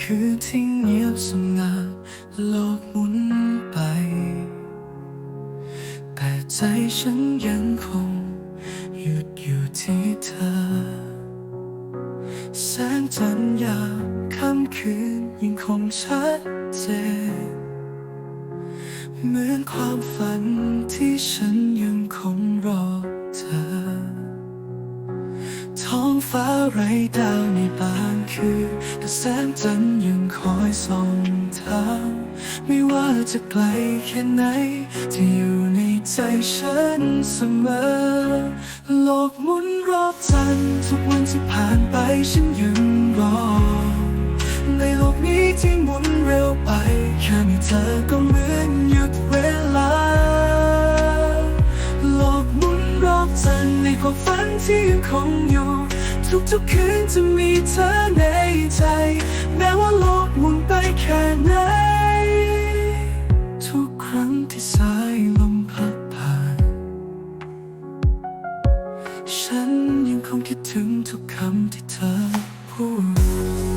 คืนที่เงียบสงัดโลกหมุนไป แต่ใจฉันยังคงหยุดอยู่ที่เธอ แสงจันทร์ยามค่ำคืนยังคงชัดเจนเหมือนความฝันที่ฉันยังคงรอเธอ ท้องฟ้าไร้ดาวในบางคืนแต่แสงจันทร์ยังคอยส่องทาง ไม่ว่าจะไกลแค่ไหน ที่อยู่ในใจฉันเสมอ โลกหมุนรอบจันทร์ทุกวันที่ผ่านไปฉันยังรอ ในโลกนี้ที่หมุนเร็วไป แค่มีเธอก็ ที่ยังคงอยู่ ทุกๆคืนจะมีเธอในใจ แม้ว่าโลกหมุนไปแค่ไหน ทุกครั้งที่สายลมพัดผ่าน ฉันยังคงคิดถึงทุกคำที่เธอพูด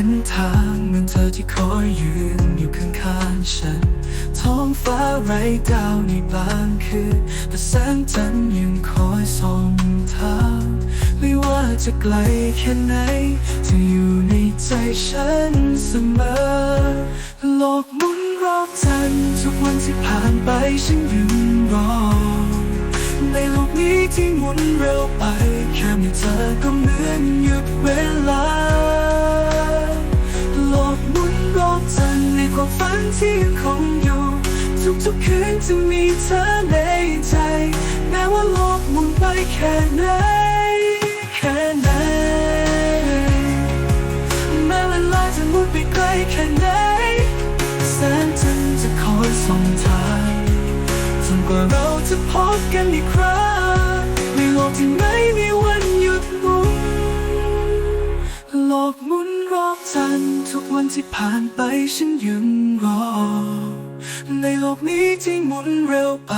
ห็นทางเหมือนเธอที่คอยยืนอยู่ข้างๆฉัน ท้องฟ้าไร้ดาวในบางคืนแต่แสงจันทร์ยังคอยส่องทาง ไม่ว่าจะไกลแค่ไหนจะอยู่ในใจฉันเสมอ โลกหมุนรอบจันทุกวันที่ผ่านไปฉันยังรอ ในโลกนี้ที่หมุนเร็วไป แค่มีเธอก็เหมือนหยุดเวลา จันทร์ในความฝันที่ยังคงอยู่ ทุกๆคืนจะมีเธอในใจ แม้ว่าโลกหมุนไปแค่ไหนแค่ไหนแม้เวลาจะมุนไปไกลแค่ไหนแสงจันทร์จะคอยส่องทางจนกว่าเราจะพบกันอีกครั้งในโลกที่ ผ่านไปฉันยังรอ ในโลกนี้ที่หมุนเร็วไป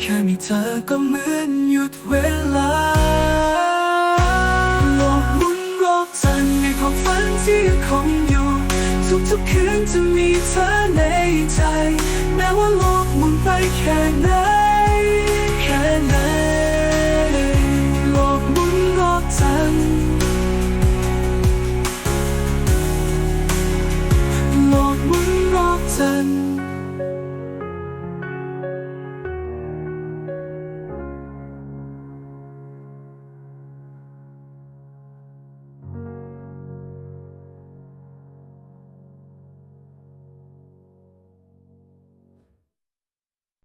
แค่มีเธอก็เหมือนหยุดเวลา โลกหมุนรอบจันทร์ในความฝันที่ยังคงอยู่ ทุกๆคืนจะมีเธอในใจ แม้ว่าโลกหมุนไปแค่ไหน